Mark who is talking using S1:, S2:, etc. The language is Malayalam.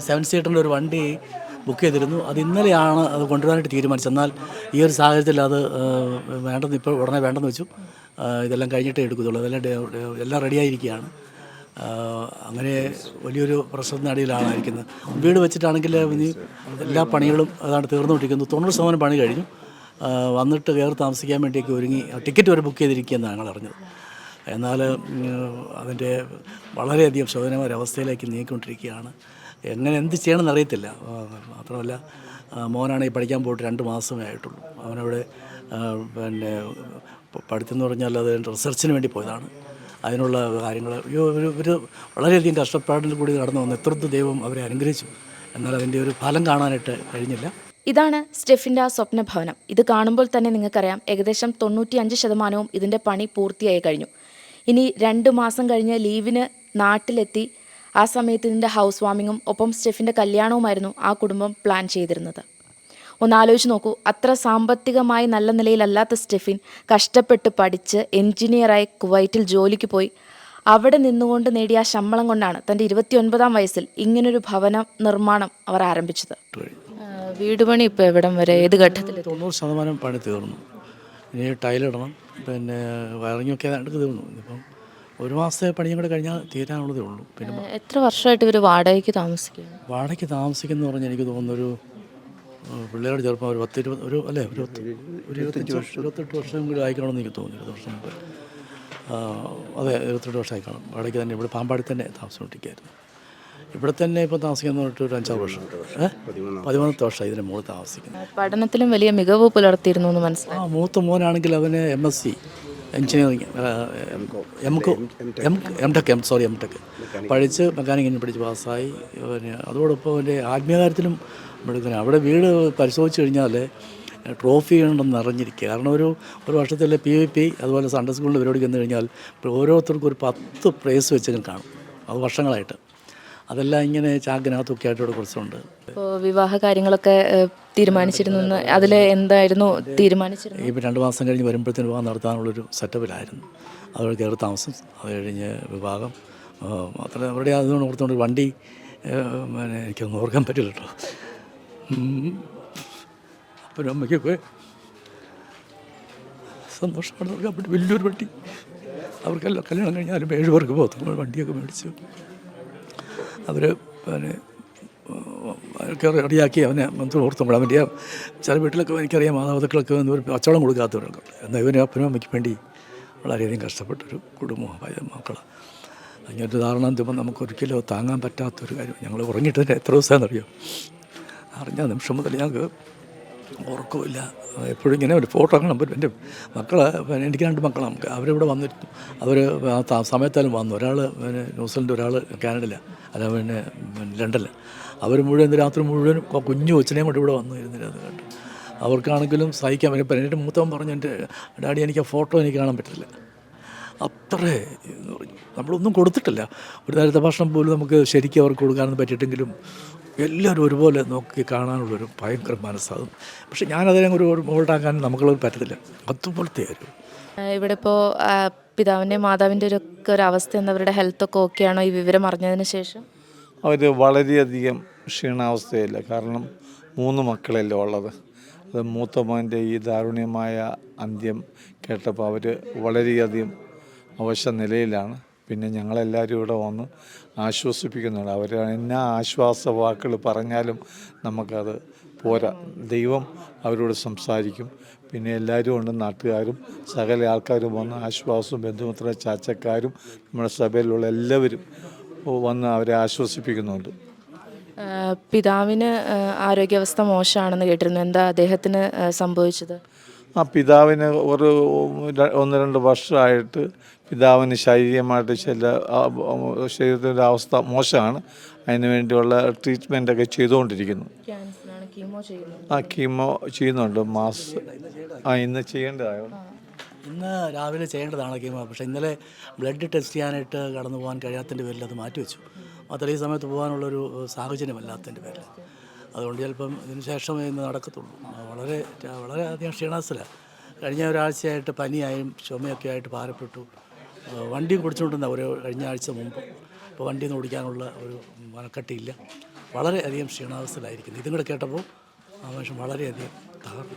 S1: സെവൻ സീറ്ററിന്റെ ഒരു വണ്ടി ബുക്ക് ചെയ്തിരുന്നു. അത് ഇന്നലെയാണ് അത് കൊണ്ടുവരാനായിട്ട് തീരുമാനിച്ചത്. എന്നാൽ ഈ ഒരു സാഹചര്യത്തിൽ അത് വേണ്ടെന്ന് ഇപ്പോൾ ഉടനെ വേണ്ടെന്ന് വെച്ചു. ഇതെല്ലാം കഴിഞ്ഞിട്ടേ എടുക്കത്തുള്ളൂ. അതെല്ലാം എല്ലാം റെഡിയായിരിക്കുകയാണ് അങ്ങനെ വലിയൊരു പ്രശ്നത്തിനടിയിലാണ് ഇരിക്കുന്നത്. വീട് വെച്ചിട്ടാണെങ്കിൽ ഇനി എല്ലാ പണികളും അതാണ് തീർന്നുകൊണ്ടിരിക്കുന്നത്. തൊണ്ണൂറ് ശതമാനം പണി കഴിഞ്ഞു. വന്നിട്ട് കയറി താമസിക്കാൻ വേണ്ടിയൊക്കെ ഒരുങ്ങി ടിക്കറ്റ് വരെ ബുക്ക് ചെയ്തിരിക്കുകയെന്നാണ് ഞങ്ങൾ അറിഞ്ഞത്. എന്നാൽ അതിന്റെ വളരെയധികം ശോധനമായ ഒരവസ്ഥയിലേക്ക് നീങ്ങിക്കൊണ്ടിരിക്കുകയാണ്. എങ്ങനെ എന്ത് ചെയ്യണമെന്ന് അറിയത്തില്ല. മാത്രമല്ല മോനാണെങ്കിൽ പഠിക്കാൻ പോയിട്ട് രണ്ട് മാസമേ ആയിട്ടുള്ളൂ. അവനവിടെ പിന്നെ പഠിത്തം എന്ന് പറഞ്ഞാൽ അത് റിസർച്ചിന് വേണ്ടി പോയതാണ്. അതിനുള്ള കാര്യങ്ങൾ അയ്യോ ഒരു വളരെയധികം കഷ്ടപ്പാടിൽ കൂടി നടന്നു വന്നു എത്രത്തു ദൈവം അവരെ അനുഗ്രഹിച്ചു. എന്നാൽ അതിന്റെ ഒരു ഫലം കാണാനായിട്ട് കഴിഞ്ഞില്ല.
S2: ഇതാണ് സ്റ്റെഫിന്റെ ആ സ്വപ്ന ഭവനം ഇത് കാണുമ്പോൾ തന്നെ നിങ്ങൾക്കറിയാം ഏകദേശം തൊണ്ണൂറ്റി അഞ്ച് ശതമാനവും ഇതിന്റെ പണി പൂർത്തിയായി കഴിഞ്ഞു. ഇനി രണ്ട് മാസം കഴിഞ്ഞ് ലീവിന് നാട്ടിലെത്തി ആ സമയത്ത് ഇതിന്റെ ഹൗസ് വാമിങ്ങും ഒപ്പം സ്റ്റെഫിന്റെ കല്യാണവുമായിരുന്നു ആ കുടുംബം പ്ലാൻ ചെയ്തിരുന്നത്. ഒന്ന് ആലോചിച്ച് നോക്കൂ അത്ര സാമ്പത്തികമായി നല്ല നിലയിലല്ലാത്ത സ്റ്റെഫിൻ കഷ്ടപ്പെട്ട് പഠിച്ച് എൻജിനീയറായി കുവൈറ്റിൽ ജോലിക്ക് പോയി അവിടെ നിന്നുകൊണ്ട് നേടിയ ആ ശമ്പളം കൊണ്ടാണ് തന്റെ ഇരുപത്തിയൊൻപതാം വയസ്സിൽ ഇങ്ങനൊരു ഭവന നിർമ്മാണം അവർ ആരംഭിച്ചത്. വീട് പണി ഇപ്പോൾ എവിടം വരെ? ഏത് ഘട്ടത്തിൽ
S1: തൊണ്ണൂറ് ശതമാനം പണി തീർന്നു. ഇനി ടൈലിടണം പിന്നെ വയറിങ്ങൊക്കെ തീർന്നു. ഇപ്പം ഒരു മാസത്തെ പണിയും കൂടെ കഴിഞ്ഞാൽ തീരാനുള്ളതേ ഉള്ളൂ. പിന്നെ
S2: എത്ര വർഷമായിട്ട് ഇവർ വാടകയ്ക്ക് താമസിക്കുന്നു
S1: വാടകയ്ക്ക് താമസിക്കുന്ന പറഞ്ഞാൽ എനിക്ക് തോന്നുന്നൊരു ഒരു പിള്ളേരുടെ ചെറുപ്പം ഒരു പത്ത് ഇരുപത് ഒരു അല്ലേ ഒരു പത്ത് ഒരു ഇരുപത്തഞ്ച് വർഷം ഇരുപത്തെട്ട് വർഷം കൂടി ആയിക്കണമെന്ന് എനിക്ക് തോന്നുന്നു ഇരുപത് വർഷം മുമ്പ്. അതെ ഇരുപത്തെട്ട് വർഷം ആയിക്കണം വാടകയ്ക്ക് തന്നെ ഇവിടെ പാമ്പാടി തന്നെ താമസിച്ചുകൊണ്ടിരിക്കുകയായിരുന്നു. ഇവിടെ തന്നെ ഇപ്പോൾ താമസിക്കുന്ന പറഞ്ഞിട്ട് ഒരു അഞ്ചാറ് വർഷം. പതിമൂന്നത്തെ വർഷം ഇതിന് മുകളിൽ താമസിക്കുന്നത്.
S2: പഠനത്തിലും വലിയ മികവ് പുലർത്തിയിരുന്നു എന്ന് മനസ്സിലായി.
S1: ആ മൂത്ത മോനാണെങ്കിൽ അവന് M S C engineering M M M tech M sorry M tech. പഠിച്ച് മെക്കാനിക് എഞ്ചിൻ പഠിച്ച് പാസ്സായി. പിന്നെ അതോടൊപ്പം അവന്റെ ആത്മീയകാര്യത്തിലും എടുക്കുന്നത് അവിടെ വീട് പരിശോധിച്ച് കഴിഞ്ഞാൽ ട്രോഫി ഉണ്ടെന്ന് നിറഞ്ഞിരിക്കുക കാരണം ഒരു ഒരു വർഷത്തിലെ പി വി പി അതുപോലെ സൺഡേ സ്കൂളിൽ പരിപാടിക്ക് വന്നു കഴിഞ്ഞാൽ ഓരോരുത്തർക്കും ഒരു പത്ത് പ്രൈസ് വെച്ചെങ്കിലും കാണും. അത് വർഷങ്ങളായിട്ട്. അതെല്ലാം ഇങ്ങനെ ചാക്കിനകത്തൊക്കെ ആയിട്ട് ഇവിടെ കുറച്ചുണ്ട്.
S2: ഇപ്പോൾ വിവാഹ കാര്യങ്ങളൊക്കെ തീരുമാനിച്ചിരുന്നു. അതിൽ എന്തായിരുന്നു തീരുമാനിച്ചിരുന്നു
S1: ഇപ്പം രണ്ട് മാസം കഴിഞ്ഞ് വരുമ്പോഴത്തേന് വിവാഹം നടത്താനുള്ളൊരു സെറ്റപ്പിലായിരുന്നു. അതുപോലെ കയറി താമസം അത് കഴിഞ്ഞ് വിവാഹം. അത്ര അവരുടെ അതുകൊണ്ട് ഓർത്തുകൊണ്ട് വണ്ടി പിന്നെ എനിക്കൊന്നും ഓർക്കാൻ പറ്റില്ല കേട്ടോ. അപ്പം അപ്പനും അമ്മയ്ക്കൊക്കെ സന്തോഷമാണ് അവർക്ക് വലിയൊരു വണ്ടി. അവർക്കെല്ലാം കല്യാണം കഴിഞ്ഞാലും ഏഴ് പേർക്ക് വണ്ടിയൊക്കെ മേടിച്ചു. അവർ പിന്നെ അതൊക്കെ റെഡിയാക്കി അവനെ മന്ത്രി ഓർത്തുമ്പോൾ അവന്റെ ചില വീട്ടിലൊക്കെ എനിക്കറിയാം മാതാപിതാക്കളൊക്കെ വന്ന് ഒരു കച്ചവടം കൊടുക്കാത്തവരൊക്കെ. എന്നാൽ ഇവനെ അപ്പനും അമ്മയ്ക്ക് വേണ്ടി വളരെയധികം കഷ്ടപ്പെട്ടൊരു കുടുംബം മക്കൾ അങ്ങനൊരു ധാരണ എന്തുമ്പോൾ നമുക്കൊരിക്കലും താങ്ങാൻ പറ്റാത്തൊരു കാര്യം. ഞങ്ങൾ ഉറങ്ങിയിട്ട് തന്നെ എത്ര ദിവസമാണെന്നറിയോ? അറിഞ്ഞ നിമിഷം മുതൽ ഞങ്ങൾക്ക് ഉറക്കമില്ല. എപ്പോഴും ഇങ്ങനെ ഒരു ഫോട്ടോ കാണുമ്പോൾ എന്റെ മക്കൾ എനിക്ക് രണ്ട് മക്കളാണ്. നമുക്ക് അവരിവിടെ വന്നിരുന്നു അവർ ആ സമയത്താലും വന്നു. ഒരാൾ പിന്നെ ന്യൂസിലൻഡ് ഒരാൾ കാനഡയില്ല അല്ല പിന്നെ ലണ്ടനിൽ അവർ മുഴുവൻ രാത്രി മുഴുവൻ കുഞ്ഞു കൊച്ചിനെയും കൊണ്ട് ഇവിടെ വന്നു അത് കണ്ടു. അവർക്കാണെങ്കിലും സഹിക്കാൻ പറ്റും എന്റെ മൂത്തവൻ പറഞ്ഞു എന്റെ ഡാഡി എനിക്ക് ആ ഫോട്ടോ എനിക്ക് കാണാൻ പറ്റില്ല. അത്രേ എന്ന് പറഞ്ഞു. നമ്മളൊന്നും കൊടുത്തിട്ടില്ല. ഒരു നേരത്തെ ഭക്ഷണം പോലും നമുക്ക് ശരിക്കും അവർക്ക് കൊടുക്കാനൊന്നും പറ്റിയിട്ടെങ്കിലും എല്ലാവരും ഒരുപോലെ നോക്കി കാണാനുള്ളൊരു ഭയങ്കര മനസ്സാകും. പക്ഷെ ഞാനതിനെ ഒരു മോൾഡാക്കാൻ നമുക്കുള്ളത് പറ്റത്തില്ല. അതുപോലത്തെ ആയിരുന്നു
S2: ഇവിടെ ഇപ്പോൾ പിതാവിന്റെ മാതാവിന്റെ ഒരു ഒക്കെ ഒരു അവസ്ഥ എന്താ അവരുടെ ഹെൽത്തൊക്കെ ഓക്കെയാണോ ഈ വിവരം അറിഞ്ഞതിന് ശേഷം?
S3: അവർ വളരെയധികം ക്ഷീണാവസ്ഥയില്ല. കാരണം മൂന്ന് മക്കളല്ലേ ഉള്ളത്. അത് മൂത്ത മകന്റെ ഈ ദാരുണ്യമായ അന്ത്യം കേട്ടപ്പോൾ അവർ വളരെയധികം അവശ നിലയിലാണ് പിന്നെ ഞങ്ങളെല്ലാവരും ഇവിടെ വന്ന് ആശ്വസിപ്പിക്കുന്നുണ്ട്. അവർ എന്നാ ആശ്വാസ വാക്കുകൾ പറഞ്ഞാലും നമുക്കത് പോരാ. ദൈവം അവരോട് സംസാരിക്കും. പിന്നെ എല്ലാവരും ഉണ്ട് നാട്ടുകാരും സകല ആൾക്കാരും വന്ന് ആശ്വാസവും ബന്ധുമിത്ര ചാച്ചക്കാരും നമ്മുടെ സഭയിലുള്ള എല്ലാവരും വന്ന് അവരെ ആശ്വസിപ്പിക്കുന്നുണ്ട്.
S2: പിതാവിന് ആരോഗ്യാവസ്ഥ മോശമാണെന്ന് കേട്ടിരുന്നു. എന്താ അദ്ദേഹത്തിന് സംഭവിച്ചത്?
S3: ആ പിതാവിന് ഒരു ഒന്ന് രണ്ട് വർഷമായിട്ട് പിതാവിന് ശാരീരികമായിട്ട് ചില ശരീരത്തിന്റെ അവസ്ഥ മോശമാണ്. അതിന് വേണ്ടിയുള്ള ട്രീറ്റ്മെന്റൊക്കെ ചെയ്തുകൊണ്ടിരിക്കുന്നു. ആ കീമോ ചെയ്യുന്നുണ്ട്. മാസ് ആ ഇന്ന് ചെയ്യേണ്ടതായോ?
S1: ഇന്ന് രാവിലെ ചെയ്യേണ്ടതാണ് കീമോ പക്ഷേ ഇന്നലെ ബ്ലഡ് ടെസ്റ്റ് ചെയ്യാനായിട്ട് കടന്നു പോകാൻ കഴിയാത്തതിന്റെ പേരിൽ അത് മാറ്റിവെച്ചു. മാത്രമല്ല ഈ സമയത്ത് പോകാനുള്ളൊരു സാഹചര്യമല്ലാത്തതിന്റെ പേരിൽ. അതുകൊണ്ട് ചിലപ്പം ഇതിന് ശേഷമേ ഇന്ന് നടക്കത്തുള്ളൂ. വളരെ വളരെ അധികം ക്ഷീണാസ്ഥലാണ് കഴിഞ്ഞ ഒരാഴ്ചയായിട്ട് പനിയായും ചുമയൊക്കെ ആയിട്ട് ഭാരപ്പെട്ടു. വണ്ടിയും കുടിച്ചുകൊണ്ടിരുന്ന ഒരു കഴിഞ്ഞ ആഴ്ച മുമ്പ്. ഇപ്പോൾ വണ്ടിയൊന്നും ഓടിക്കാനുള്ള ഒരു മനക്കെട്ടിയില്ല വളരെയധികം ക്ഷീണാവസ്ഥയിലായിരിക്കുന്നു. ഇതും കൂടെ കേട്ടപ്പോൾ ആ മനുഷ്യൻ വളരെയധികം തകർന്നു